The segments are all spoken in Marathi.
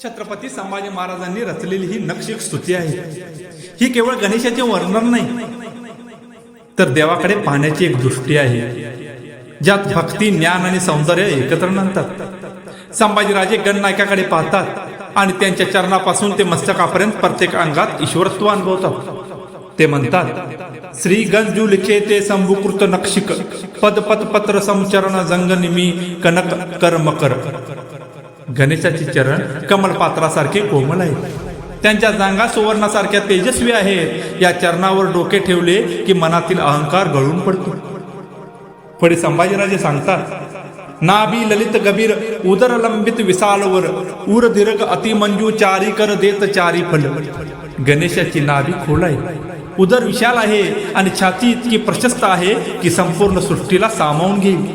छत्रपती संभाजी महाराजांनी रचलेली ही नक्षिक स्तुती आहे. ही केवळ गणेशाचे वर्णन नाही तर देवाकडे पाहण्याची एक दृष्टी आहे ज्यात भक्ती ज्ञान आणि सौंदर्य एकत्र नंतर. संभाजीराजे गणनायकाकडे पाहतात आणि त्यांच्या चरणापासून ते मस्तकापर्यंत प्रत्येक अंगात ईश्वरत्व अनुभवतात. ते म्हणतात श्री गंजू लिखे ते संभुकृत नक्षिक पद पद पत्र संचरण जंग निमी कनक कर. मकर गणेशाचे चरण कमलपात्रासारखे कोमल आहेत त्यांच्या जांगा सुवर्णासारख्या तेजस्वी आहेत. या चरणावर डोके ठेवले की मनातील अहंकार गळून पडतो. पुढे संभाजीराजे सांगतात नाभी ललित गभीर उदर लंबित विशालवर उर दीर्घ अतिमंजू चारी कर देत चारी फल. गणेशाची नाभी खोल आहे. उदर विशाल आहे आणि छाती इतकी प्रशस्त आहे की संपूर्ण सृष्टीला सामावून घेईल.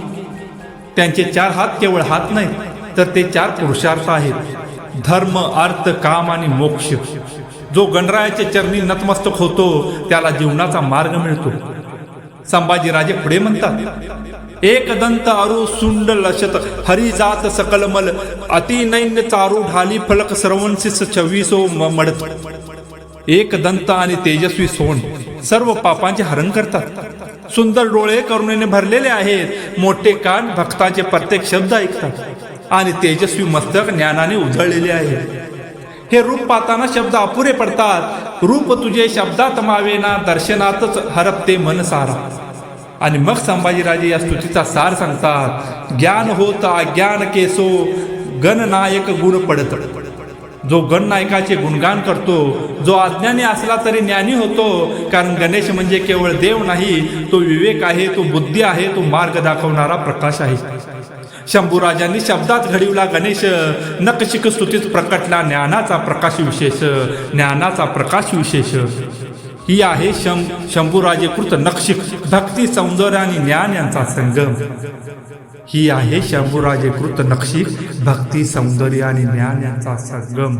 त्यांचे चार हात केवळ हात नाहीत तर ते चार पुरुषार्थ आहेत. धर्म अर्थ काम आणि मोक्ष. जो गणरायाचे चरणी नतमस्तक होतो त्याला जीवनाचा मार्ग मिळतो. संभाजीराजे पुढे म्हणतात एक दंत अरु सुंड लशत हरी जात सकलमल अतिनैन्य चारू ढाली फलक सर्वंशिस छवीसो म- मडत. एक दंत आणि तेजस्वी सोन सर्व पापांचे हरण करतात. सुंदर डोळे करुणेने भरलेले आहेत. मोठे कान भक्तांचे प्रत्येक शब्द ऐकतात. आणि तेजस्वी मस्तक ज्ञानाने उधळलेले आहे. हे रूप पाहताना शब्द अपुरे पडतात. रूप तुझे शब्दात मावेना दर्शनातच हरपते मन सारा. आणि मग संभाजीराजे या स्तुतीचा सार सांगतात ज्ञान होत अज्ञान केसो गणनायक गुण पडत. जो गणनायकाचे गुणगान करतो जो अज्ञानी असला तरी ज्ञानी होतो कारण गणेश म्हणजे केवळ देव नाही तो विवेक आहे तो बुद्धी आहे तो मार्ग दाखवणारा प्रकाश आहे. शंभूराजांनी शब्दात घडिवला गणेश. नकशिक स्तुतीत प्रकटला ज्ञानाचा प्रकाश विशेष. ज्ञानाचा प्रकाश विशेष. ही आहे शं शंभूराजे कृत नक्षिक भक्ती सौंदर्य आणि ज्ञान यांचा संगम. ही आहे शंभूराजे कृत नक्षिक भक्ती सौंदर्य आणि ज्ञान यांचा संगम.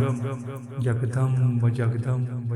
जगदम जगदम जगदंब.